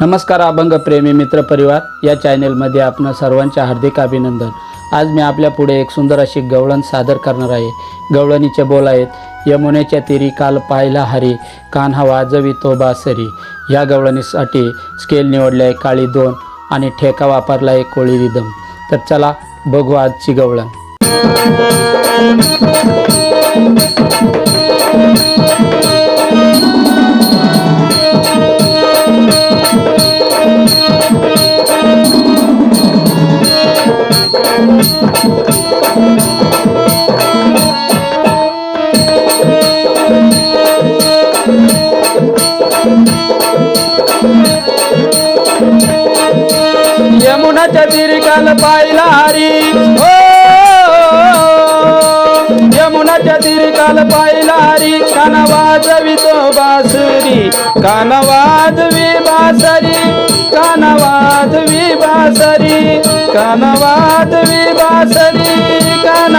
नमस्कार अभंग प्रेमी मित्र परिवार. या चॅनेलमध्ये आपण सर्वांचे हार्दिक अभिनंदन. आज मी आपल्या पुढे एक सुंदर अशी गवळण सादर करणार आहे. गवळणीचे बोल आहेत यमुनेच्या तिरी काल पाहिला हरी कान्हा वाजवितो बासरी. ह्या गवळणीसाठी स्केल निवडले आहे काळी दोन आणि ठेका वापरला आहे कोळी रिदम. तर चला बघू आजची गवळण. यमुनाच्या तिरी काल पाहिला हरी हो यमुनाच्या तिरी काल पाहिला हरी कान वाजवितो बासुरी कान वाजवी बासरी कान वाजवी बासरी कान वाजवी बासरी कान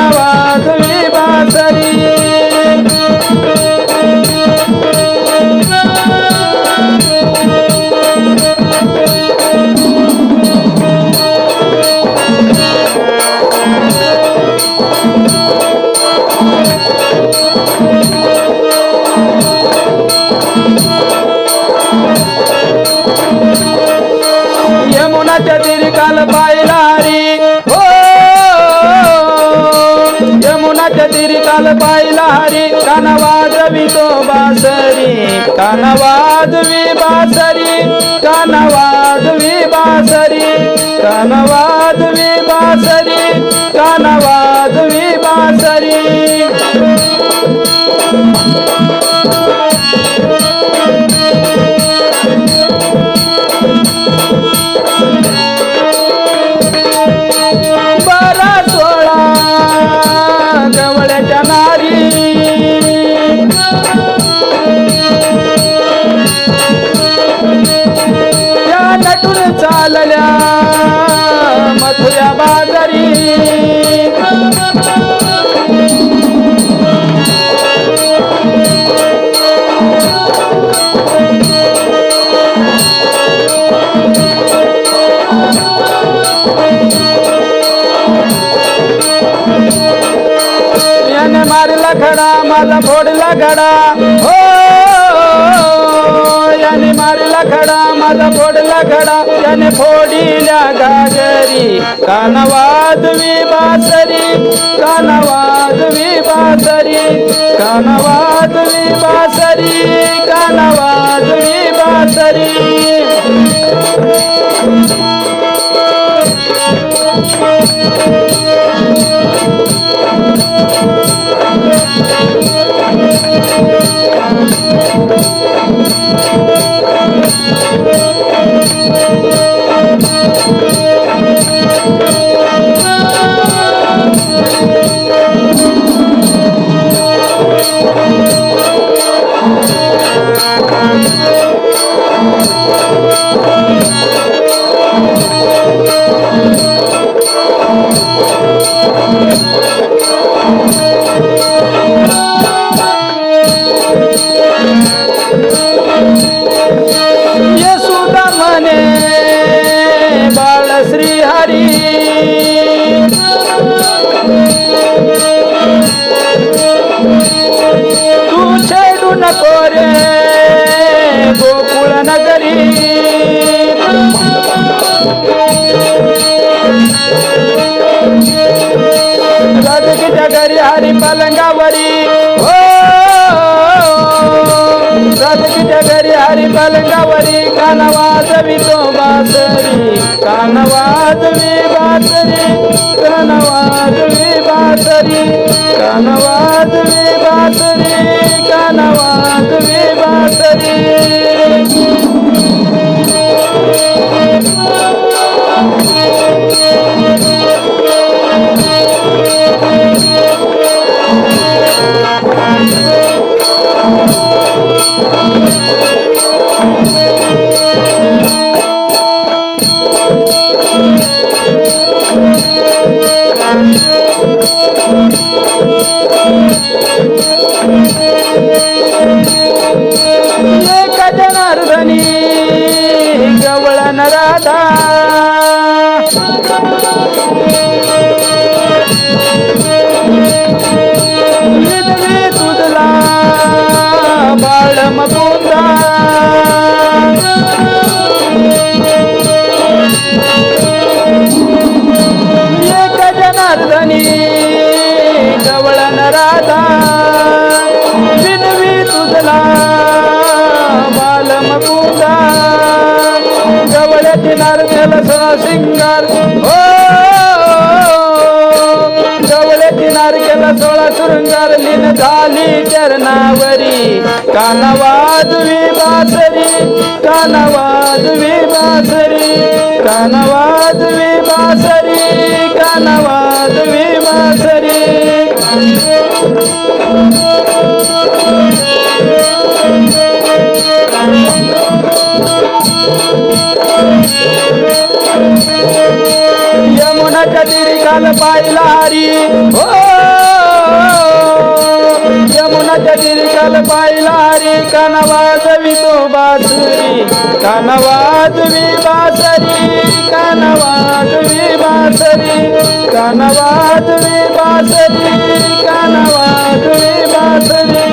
यमुनाच्या तिरी काल पाहिला हरी हो! यमुनाच्या तिरी काल पाहिला हरी कान वाजवितो बासरी. कान वाजवी बासरी. कान बासरी. कान बासरी. कानावाज वाजवी बारा सोळा जवळच्या नारी। त्या नटून चालल्या मथुऱ्या बाजारी। खड़ा हो याने मारला खडा माझा फोडला खडा. याने फोडिल्या गागरी कान वाजवी बासरी कान वाजवी बासरी. कान वाजवी बासरी बासरी. हरी हरी पलंगावरी. हो राजकीच्या घरी हरी पलंगावरी. कान तो बासरी. कान वाजवी बासरी. कान वाजवी बासरी. कान वाजवी बासरी. जनार्दनी गवळण राधा. तुझला बाळ मकुंदा गवळ्याची नारदेल सिंगार. शिंगार हो किनार केला सोळा शृंगार. लीन झाली चरणावरी. कानवाजवी बासरी. कानवाजवी बासरी. कानवाजवी बासरी. कानवाजवी बासरी. तिरी काल पाहिला हो यमुनाच्या तिरी काल पाहिला हरी कानवाजवी तो बासरी कानवाजवी बासरी कानवाजवी बासरी कानवाजवी बासरी कानवाजवी बासरी